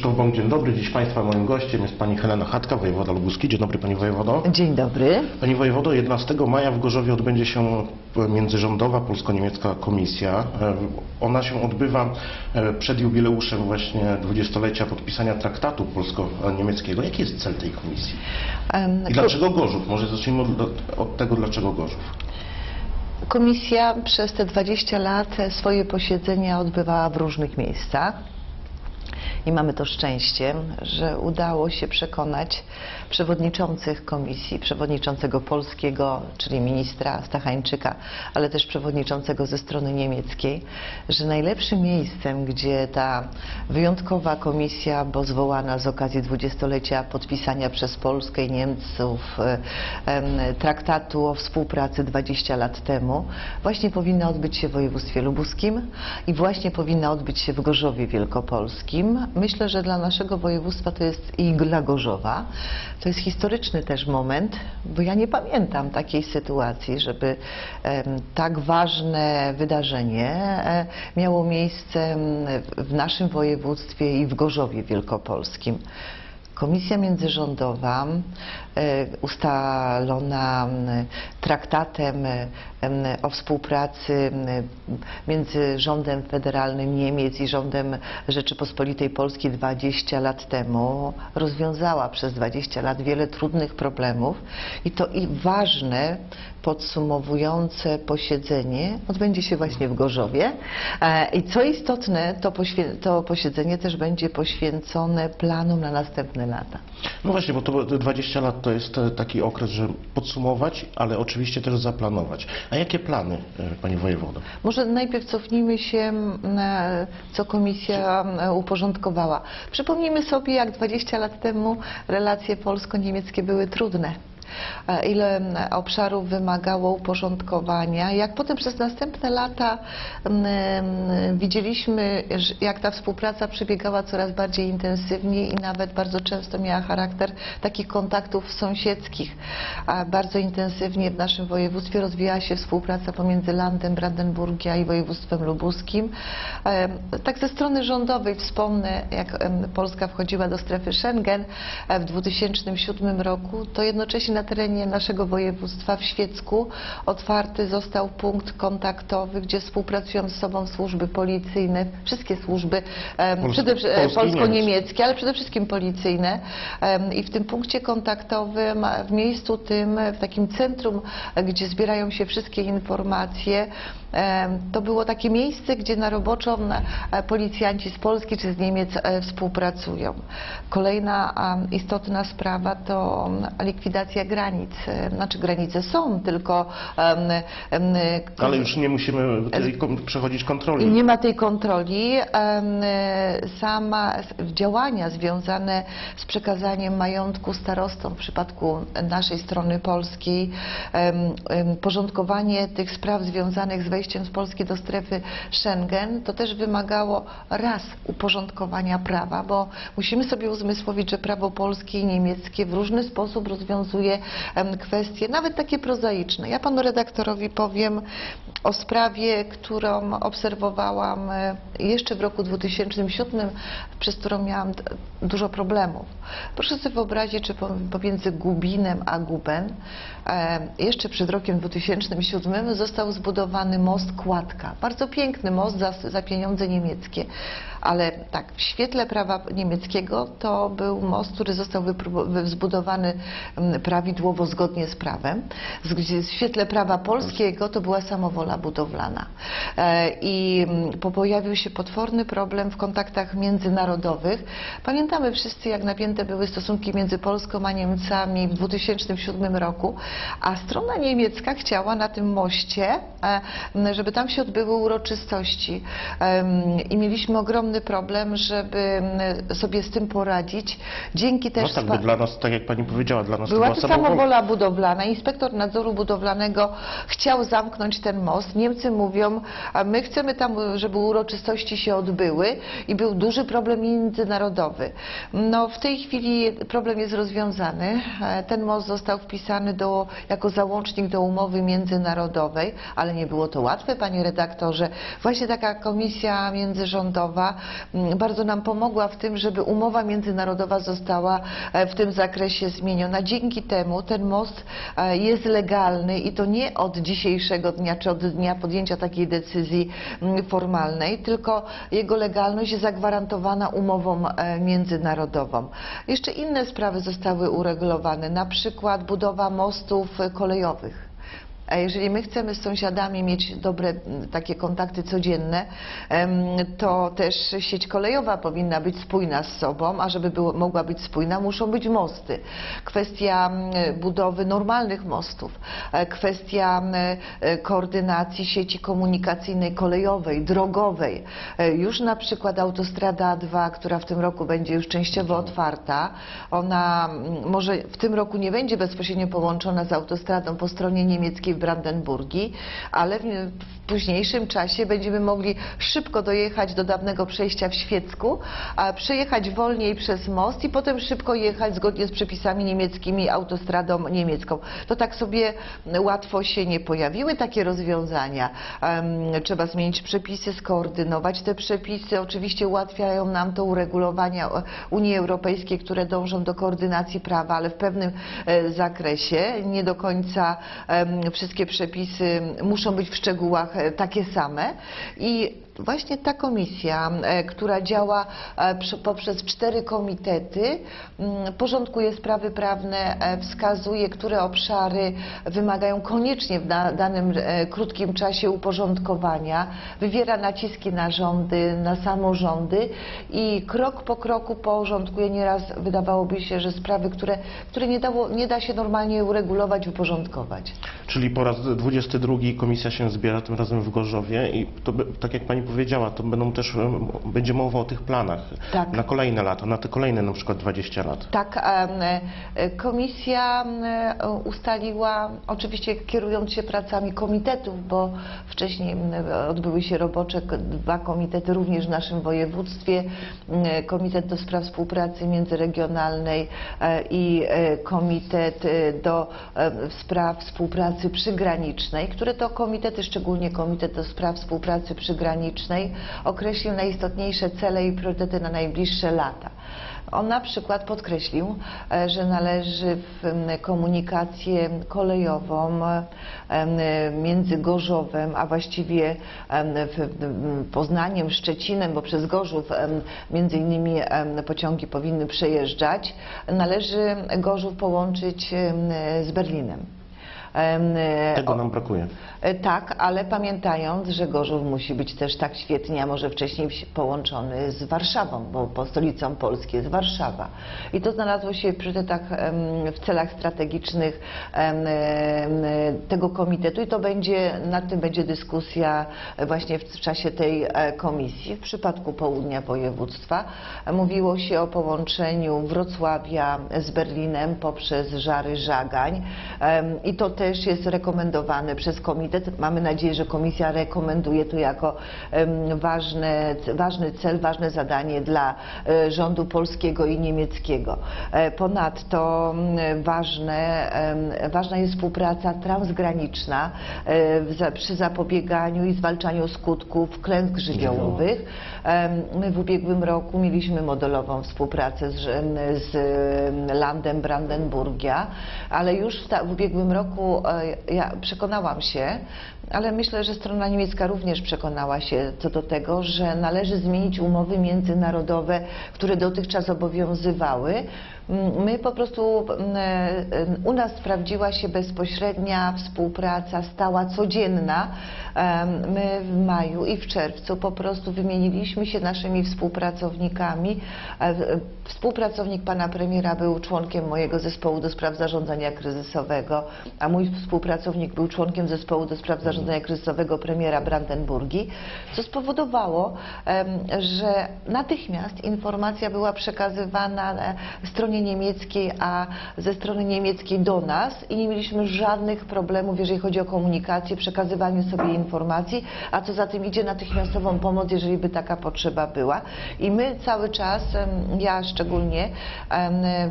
Pszczykawy, Krzysztof Bąk, dzień dobry. Dziś Państwa moim gościem jest Pani Helena Chatka, wojewoda lubuski. Dzień dobry Pani wojewodo. Dzień dobry. Pani wojewodo, 11 maja w Gorzowie odbędzie się międzyrządowa polsko-niemiecka komisja. E, Ona się odbywa e, przed jubileuszem właśnie dwudziestolecia podpisania traktatu polsko-niemieckiego. Jaki jest cel tej komisji? I dlaczego Gorzów? Może zacznijmy od, od tego, dlaczego Gorzów. Komisja przez te 20 lat swoje posiedzenia odbywała w różnych miejscach. I mamy to szczęście, że udało się przekonać przewodniczących komisji, przewodniczącego polskiego, czyli ministra Stachańczyka, ale też przewodniczącego ze strony niemieckiej, że najlepszym miejscem, gdzie ta wyjątkowa komisja, bo zwołana z okazji dwudziestolecia podpisania przez Polskę i Niemców e, traktatu o współpracy 20 lat temu, właśnie powinna odbyć się w województwie lubuskim i właśnie powinna odbyć się w Gorzowie Wielkopolskim. Myślę, że dla naszego województwa to jest i dla Gorzowa, to jest historyczny też moment, bo ja nie pamiętam takiej sytuacji, żeby tak ważne wydarzenie e, miało miejsce w naszym województwie i w Gorzowie Wielkopolskim. Komisja międzyrządowa e, ustalona traktatem e, o współpracy między rządem federalnym Niemiec i rządem Rzeczypospolitej Polskiej 20 lat temu rozwiązała przez 20 lat wiele trudnych problemów i to i ważne podsumowujące posiedzenie odbędzie się właśnie w Gorzowie E, i co istotne to, to posiedzenie też będzie poświęcone planom na następne lata. No właśnie, bo to 20 lat to jest e, taki okres, że podsumować, ale oczywiście też zaplanować. A jakie plany, e, Pani wojewodo? Może najpierw cofnijmy się, co komisja uporządkowała. Przypomnijmy sobie, jak 20 lat temu relacje polsko-niemieckie były trudne. E, Ile obszarów wymagało uporządkowania, jak potem przez następne lata widzieliśmy, jak ta współpraca przebiegała coraz bardziej intensywnie i nawet bardzo często miała charakter takich kontaktów sąsiedzkich. Bardzo intensywnie w naszym województwie rozwijała się współpraca pomiędzy Landem Brandenburgia i województwem lubuskim. Em, Tak ze strony rządowej wspomnę, jak Polska wchodziła do strefy Schengen e, w 2007 roku, to jednocześnie na terenie naszego województwa w Świecku otwarty został punkt kontaktowy, gdzie współpracują ze sobą służby policyjne, wszystkie służby, polsko-niemieckie, niemieckie. ale przede wszystkim policyjne. I w tym punkcie kontaktowym, w miejscu tym, w takim centrum, gdzie zbierają się wszystkie informacje, to było takie miejsce, gdzie na roboczo e, policjanci z Polski czy z Niemiec e, współpracują. Kolejna istotna sprawa to likwidacja granic. Znaczy granice są, tylko Ale już nie musimy tej przechodzić kontroli. nie ma tej kontroli. Sama działania związane z przekazaniem majątku starostom w przypadku naszej strony polskiej, porządkowanie tych spraw związanych z wejściem z Polski do strefy Schengen, to też wymagało raz uporządkowania prawa, bo musimy sobie uzmysłowić, że prawo polskie i niemieckie w różny sposób rozwiązuje kwestie, nawet takie prozaiczne. Ja panu redaktorowi powiem o sprawie, którą obserwowałam e, jeszcze w roku 2007, przez którą miałam dużo problemów. Proszę sobie wyobrazić, po- pomiędzy Gubinem a Guben e, jeszcze przed rokiem 2007 został zbudowany most Kładka. Bardzo piękny most za, za pieniądze niemieckie, ale tak, w świetle prawa niemieckiego to był most, który został zbudowany mm, prawidłowo, zgodnie z prawem. W świetle prawa polskiego to była samowola budowlana. E, I mm, po- pojawił się potworny problem w kontaktach międzynarodowych. Pamiętamy wszyscy, jak napięte były stosunki między Polską a Niemcami w 2007 roku, a strona niemiecka chciała na tym moście, e, żeby tam się odbyły uroczystości. I mieliśmy ogromny problem, żeby m, sobie z tym poradzić. Dzięki No też tak, spa- bo dla nas, tak jak Pani powiedziała, dla nas była to była samowola budowlana. Inspektor nadzoru budowlanego chciał zamknąć ten most. Niemcy mówią, a my chcemy tam, żeby uroczystości się odbyły i był duży problem międzynarodowy. No w tej chwili problem jest rozwiązany. E, Ten most został wpisany do, jako załącznik do umowy międzynarodowej, ale nie było to łatwe, panie redaktorze. Właśnie taka komisja międzyrządowa mm, bardzo nam pomogła w tym, żeby umowa międzynarodowa została e, w tym zakresie zmieniona. Dzięki temu ten most e, jest legalny i to nie od dzisiejszego dnia, czy od dnia podjęcia takiej decyzji formalnej, tylko jego legalność jest zagwarantowana umową e, międzynarodową. Jeszcze inne sprawy zostały uregulowane, na przykład budowa mostów kolejowych. A jeżeli my chcemy z sąsiadami mieć dobre takie kontakty codzienne, to też sieć kolejowa powinna być spójna z sobą, a żeby było, mogła być spójna, muszą być mosty. Kwestia budowy normalnych mostów, e, kwestia e, koordynacji sieci komunikacyjnej kolejowej, drogowej. E, Już na przykład autostrada A2, która w tym roku będzie już częściowo otwarta, ona może w tym roku nie będzie bezpośrednio połączona z autostradą po stronie niemieckiej Brandenburgii, ale w, w późniejszym czasie będziemy mogli szybko dojechać do dawnego przejścia w Świecku, a przejechać wolniej przez most i potem szybko jechać zgodnie z przepisami niemieckimi autostradą niemiecką. To tak sobie łatwo się nie pojawiły takie rozwiązania. Em, Trzeba zmienić przepisy, skoordynować te przepisy. Oczywiście ułatwiają nam to uregulowania e, Unii Europejskiej, które dążą do koordynacji prawa, ale w pewnym e, zakresie. Nie do końca wszystkie przepisy muszą być w szczegółach e, takie same. I właśnie ta komisja, e, która działa e, poprzez cztery komitety, mm, porządkuje sprawy prawne, e, wskazuje, które obszary wymagają koniecznie w da- danym krótkim czasie uporządkowania, wywiera naciski na rządy, na samorządy i krok po kroku porządkuje. Nieraz wydawałoby się, że sprawy, które, które nie, dało, nie da się normalnie uregulować, uporządkować. Czyli po raz 22 komisja się zbiera, tym razem w Gorzowie i to, tak jak Pani powiedziała, to będą też, em, będzie mowa o tych planach Tak. na kolejne lata, na te kolejne na przykład 20 lat. Tak, e, komisja em, ustaliła, oczywiście kierując się pracami komitetów, bo wcześniej odbyły się robocze dwa komitety również w naszym województwie, Komitet do Spraw Współpracy Międzyregionalnej e, i e, Komitet e, do e, Spraw Współpracy Przygranicznej, które to komitety, szczególnie Komitet do Spraw Współpracy Przygranicznej określił najistotniejsze cele i priorytety na najbliższe lata. On na przykład podkreślił, e, że należy w komunikację kolejową e, między Gorzowem, a właściwie Poznaniem, Szczecinem, bo przez Gorzów między innymi pociągi powinny przejeżdżać, należy Gorzów połączyć z Berlinem. Em, Tego nam brakuje. E, Tak, ale pamiętając, że Gorzów musi być też tak świetnie, a może wcześniej połączony z Warszawą, bo po stolicą Polski jest Warszawa. I to znalazło się w priorytetach, em, w celach strategicznych em, tego komitetu i to będzie, nad tym będzie dyskusja e, właśnie w czasie tej e, komisji. W przypadku południa województwa e, mówiło się o połączeniu Wrocławia z Berlinem poprzez Żary Żagań i to też jest rekomendowane przez komitet. Mamy nadzieję, że komisja rekomenduje to jako ważne, ważny cel, ważne zadanie dla e, rządu polskiego i niemieckiego. E, Ponadto ważne, ważna jest współpraca transgraniczna e, przy zapobieganiu i zwalczaniu skutków klęsk żywiołowych. My w ubiegłym roku mieliśmy modelową współpracę z, z em, Landem Brandenburgia, ale już w, ta, w ubiegłym roku e, ja przekonałam się, ale myślę, że strona niemiecka również przekonała się co do tego, że należy zmienić umowy międzynarodowe, które dotychczas obowiązywały. My po prostu, mm, e, u nas sprawdziła się bezpośrednia współpraca stała, codzienna. My w maju i w czerwcu po prostu wymieniliśmy się naszymi współpracownikami. E, Współpracownik pana premiera był członkiem mojego zespołu do spraw zarządzania kryzysowego, a mój współpracownik był członkiem zespołu do spraw zarządzania kryzysowego premiera Brandenburgii, co spowodowało, że natychmiast informacja była przekazywana e, stronie niemieckiej, a ze strony niemieckiej do nas i nie mieliśmy żadnych problemów, jeżeli chodzi o komunikację, przekazywanie sobie informacji, a co za tym idzie natychmiastową pomoc, jeżeli by taka potrzeba była. I my cały czas, ja szczególnie,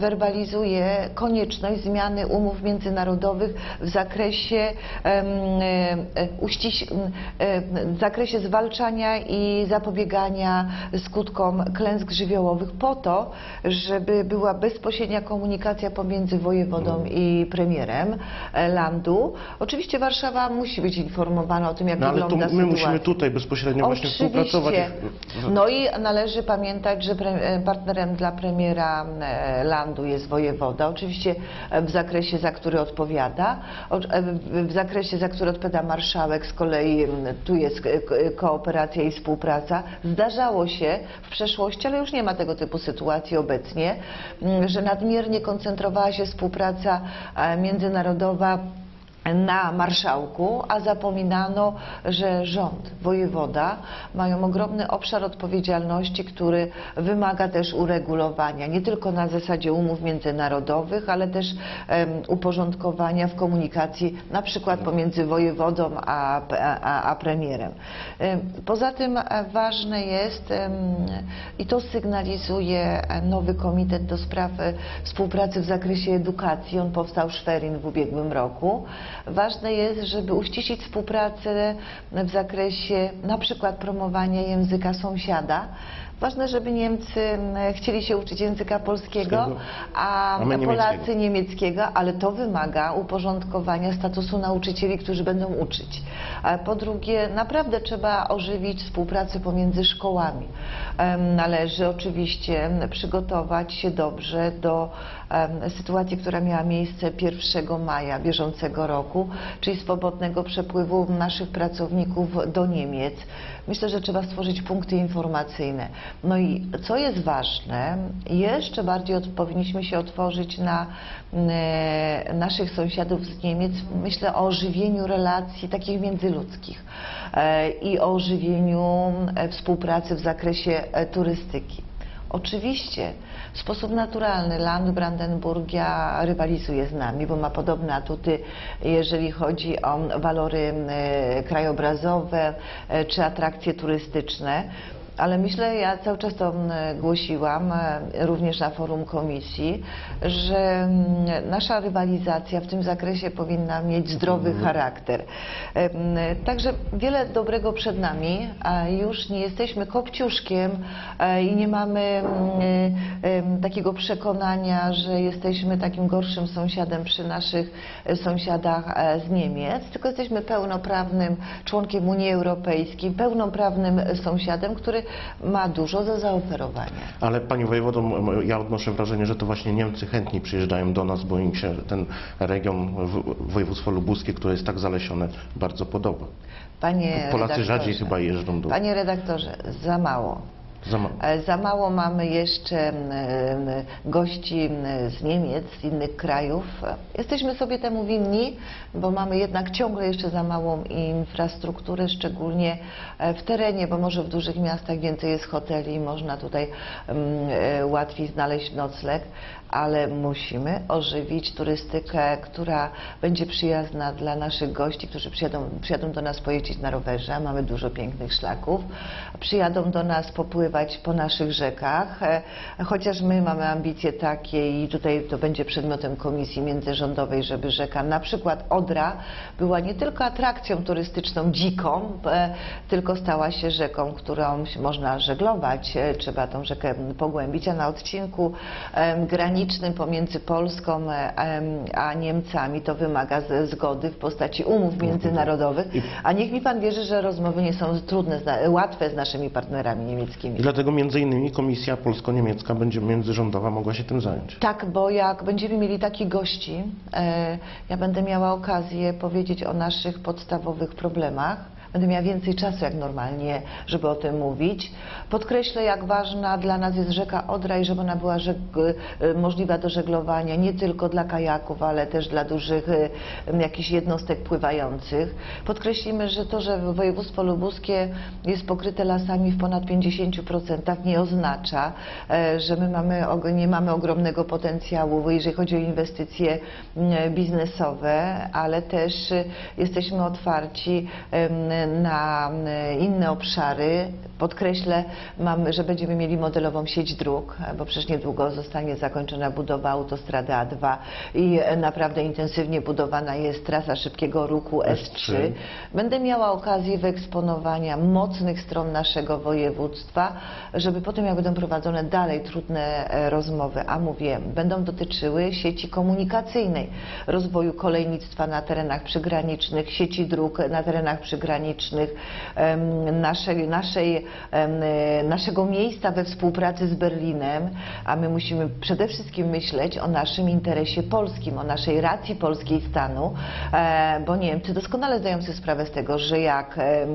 werbalizuję konieczność zmiany umów międzynarodowych w zakresie, e, e, w zakresie zwalczania i zapobiegania skutkom klęsk żywiołowych po to, żeby była bezpośrednia komunikacja pomiędzy wojewodą i premierem e, landu. Oczywiście Warszawa musi być informowana o tym, jak No ale to wygląda my sytuacja. musimy tutaj bezpośrednio właśnie współpracować. w- w- No i należy pamiętać, że e, partnerem dla premiera e, landu jest wojewoda, oczywiście w zakresie, za który odpowiada, w- zakresie, za który odpowiada marszałek, z kolei tu jest ko- kooperacja i współpraca. Zdarzało się w przeszłości, ale już nie ma tego typu sytuacji obecnie, że nadmiernie koncentrowała się współpraca e, międzynarodowa na marszałku, a zapominano, że rząd, wojewoda mają ogromny obszar odpowiedzialności, który wymaga też uregulowania, nie tylko na zasadzie umów międzynarodowych, ale też em, uporządkowania w komunikacji na przykład pomiędzy wojewodą a, a, a premierem. Em, Poza tym e, ważne jest em, i to sygnalizuje e, nowy komitet do spraw e, współpracy w zakresie edukacji. On powstał w Szwerin w ubiegłym roku. Ważne jest, żeby uściślić współpracę w zakresie na przykład promowania języka sąsiada. Ważne, żeby Niemcy chcieli się uczyć języka polskiego, a Polacy niemieckiego. ale to wymaga uporządkowania statusu nauczycieli, którzy będą uczyć. Po drugie, naprawdę trzeba ożywić współpracę pomiędzy szkołami. Należy oczywiście przygotować się dobrze do sytuacji, która miała miejsce 1 maja bieżącego roku, czyli swobodnego przepływu naszych pracowników do Niemiec. Myślę, że trzeba stworzyć punkty informacyjne. No i co jest ważne, jeszcze bardziej powinniśmy się otworzyć na e, naszych sąsiadów z Niemiec. Myślę o ożywieniu relacji takich międzyludzkich e, i o ożywieniu e, współpracy w zakresie turystyki. Oczywiście w sposób naturalny Land Brandenburgia rywalizuje z nami, bo ma podobne atuty, jeżeli chodzi o walory e, krajobrazowe e, czy atrakcje turystyczne. Ale myślę, ja cały czas to mm, głosiłam, e, również na forum komisji, że mm, nasza rywalizacja w tym zakresie powinna mieć zdrowy charakter. Em, Także wiele dobrego przed nami, a już nie jesteśmy kopciuszkiem e, i nie mamy mm, takiego przekonania, że jesteśmy takim gorszym sąsiadem przy naszych e, sąsiadach e, z Niemiec, tylko jesteśmy pełnoprawnym członkiem Unii Europejskiej, pełnoprawnym sąsiadem, który ma dużo do zaoferowania. Ale Pani Wojewodo, ja odnoszę wrażenie, że to właśnie Niemcy chętniej przyjeżdżają do nas, bo im się ten region, województwo lubuskie, które jest tak zalesione, bardzo podoba. Panie Polacy rzadziej redaktorze, chyba jeżdżą do... Panie redaktorze, za mało. Za ma... E, Za mało mamy jeszcze m, m, gości m, z Niemiec, z innych krajów. E, Jesteśmy sobie temu winni, bo mamy jednak ciągle jeszcze za małą infrastrukturę, szczególnie e, w terenie, bo może w dużych miastach więcej jest hoteli, można tutaj m, e, łatwiej znaleźć nocleg, ale musimy ożywić turystykę, która będzie przyjazna dla naszych gości, którzy przyjadą, przyjadą do nas pojeździć na rowerze, mamy dużo pięknych szlaków, przyjadą do nas popływać po naszych rzekach, e, chociaż my mamy ambicje takie i tutaj to będzie przedmiotem komisji międzyrządowej, żeby rzeka na przykład Odra była nie tylko atrakcją turystyczną dziką, e, tylko stała się rzeką, którą można żeglować, e, trzeba tą rzekę pogłębić, a na odcinku em, granicznym pomiędzy Polską a Niemcami to wymaga zgody w postaci umów międzynarodowych, a niech mi pan wierzy, że rozmowy nie są trudne, łatwe z naszymi partnerami niemieckimi. I dlatego między innymi Komisja Polsko-Niemiecka będzie międzyrządowa mogła się tym zająć. Tak, bo jak będziemy mieli takich gości, e, ja będę miała okazję powiedzieć o naszych podstawowych problemach, będę miała więcej czasu jak normalnie, żeby o tym mówić. Podkreślę, jak ważna dla nas jest rzeka Odra i żeby ona była żeg- y, możliwa do żeglowania nie tylko dla kajaków, ale też dla dużych y, jakichś jednostek pływających. Podkreślimy, że to, że województwo lubuskie jest pokryte lasami w ponad 50% nie oznacza, e, że my mamy, nie mamy ogromnego potencjału, jeżeli chodzi o inwestycje biznesowe, ale też y, jesteśmy otwarci na mm, inne obszary. Podkreślę, mamy, że będziemy mieli modelową sieć dróg, bo przecież niedługo zostanie zakończona budowa autostrady A2 i e, naprawdę intensywnie budowana jest trasa szybkiego ruchu S3. S3. Będę miała okazję wyeksponowania mocnych stron naszego województwa, żeby potem jak będą prowadzone dalej trudne e, rozmowy, a mówię, będą dotyczyły sieci komunikacyjnej, rozwoju kolejnictwa na terenach przygranicznych, sieci dróg na terenach przygranicznych, naszej, naszej, e, naszego miejsca we współpracy z Berlinem, a my musimy przede wszystkim myśleć o naszym interesie polskim, o naszej racji polskiej stanu, e, bo Niemcy doskonale zdają sobie sprawę z tego, że jak e,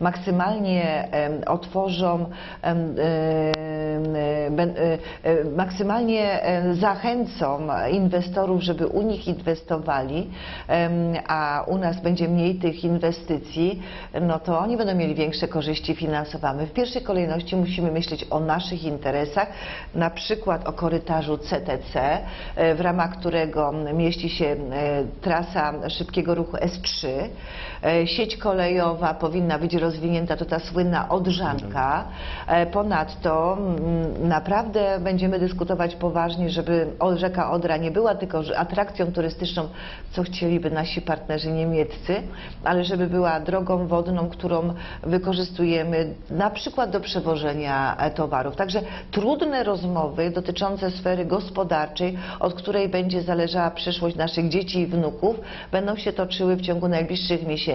maksymalnie otworzą, maksymalnie zachęcą inwestorów, żeby u nich inwestowali, a u nas będzie mniej tych inwestycji, no to oni będą mieli większe korzyści finansowe. My w pierwszej kolejności musimy myśleć o naszych interesach, na przykład o korytarzu CTC, e, w ramach którego mieści się e, trasa szybkiego ruchu S3. E, Sieć kolejowa powinna być rozwinięta, to ta słynna Odrzanka. E, Ponadto mm, naprawdę będziemy dyskutować poważnie, żeby rzeka Odra nie była tylko atrakcją turystyczną, co chcieliby nasi partnerzy niemieccy, ale żeby była drogą wodną, którą wykorzystujemy na przykład do przewożenia e, towarów. Także trudne rozmowy dotyczące sfery gospodarczej, od której będzie zależała przyszłość naszych dzieci i wnuków, będą się toczyły w ciągu najbliższych miesięcy.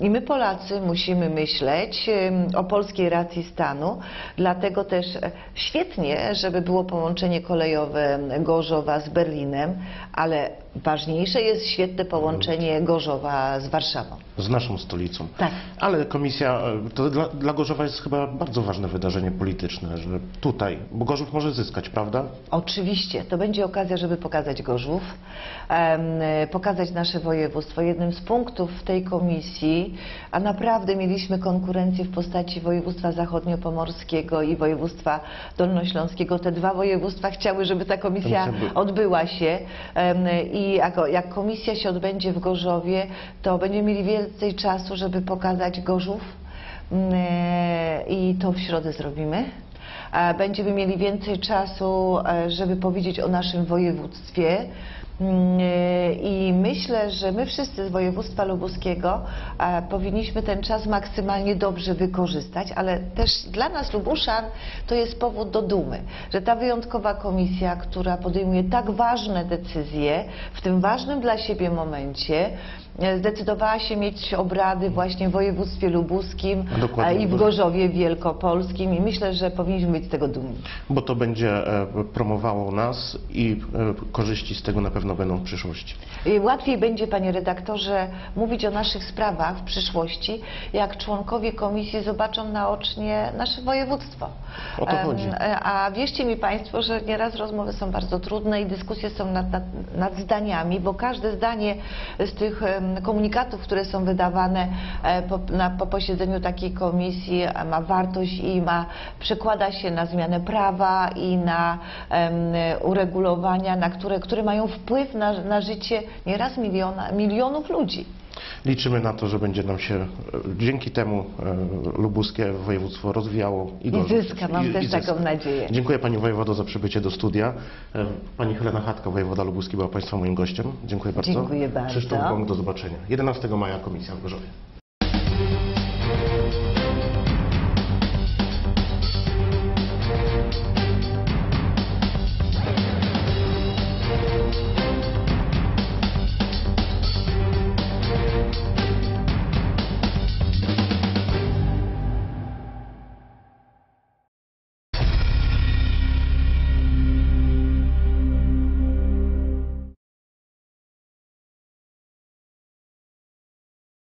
I my Polacy musimy myśleć o polskiej racji stanu, dlatego też e, świetnie, żeby było połączenie kolejowe Gorzowa z Berlinem, ale ważniejsze jest świetne połączenie Gorzowa z Warszawą. z naszą stolicą. Tak. Ale komisja, e, to dla, dla Gorzowa jest chyba bardzo ważne wydarzenie polityczne, że tutaj, bo Gorzów może zyskać, prawda? Oczywiście, to będzie okazja, żeby pokazać Gorzów, pokazać nasze województwo. Jednym z punktów w tej komisji, a naprawdę mieliśmy konkurencję w postaci województwa zachodniopomorskiego i województwa dolnośląskiego. Te dwa województwa chciały, żeby ta komisja Komisja by- odbyła się em, i jak komisja się odbędzie w Gorzowie, to będziemy mieli więcej czasu, żeby pokazać Gorzów Mm, e, i to w środę zrobimy. E, Będziemy mieli więcej czasu, e, żeby powiedzieć o naszym województwie. Mm, e, I myślę, że my wszyscy z województwa lubuskiego powinniśmy ten czas maksymalnie dobrze wykorzystać, ale też dla nas Lubuszan to jest powód do dumy, że ta wyjątkowa komisja, która podejmuje tak ważne decyzje w tym ważnym dla siebie momencie, zdecydowała się mieć obrady właśnie w województwie lubuskim A dokładnie e, i w Gorzowie Wielkopolskim i myślę, że powinniśmy być z tego dumni. Bo to będzie e, promowało nas i e, korzyści z tego na pewno będą w przyszłości. I Łatwiej będzie, panie redaktorze, mówić o naszych sprawach w przyszłości, jak członkowie komisji zobaczą naocznie nasze województwo. O to chodzi. e, A wierzcie mi państwo, że nieraz rozmowy są bardzo trudne i dyskusje są nad, nad, nad zdaniami, bo każde zdanie z tych komunikatów, które są wydawane e, po, na, po posiedzeniu takiej komisji ma wartość i ma, przekłada się na zmianę prawa i na uregulowania, na które, które mają wpływ na, na życie nieraz miliona, milionów ludzi. Liczymy na to, że będzie nam się e, dzięki temu e, lubuskie województwo rozwijało i, I zyska, mam też zyska. taką nadzieję. Dziękuję Pani Wojewodo za przybycie do studia. E, Pani Helena Chatka, wojewoda lubuski była Państwa moim gościem. Dziękuję bardzo. Dziękuję bardzo. Krzysztof Bąk, do zobaczenia. 11 maja Komisja w Gorzowie.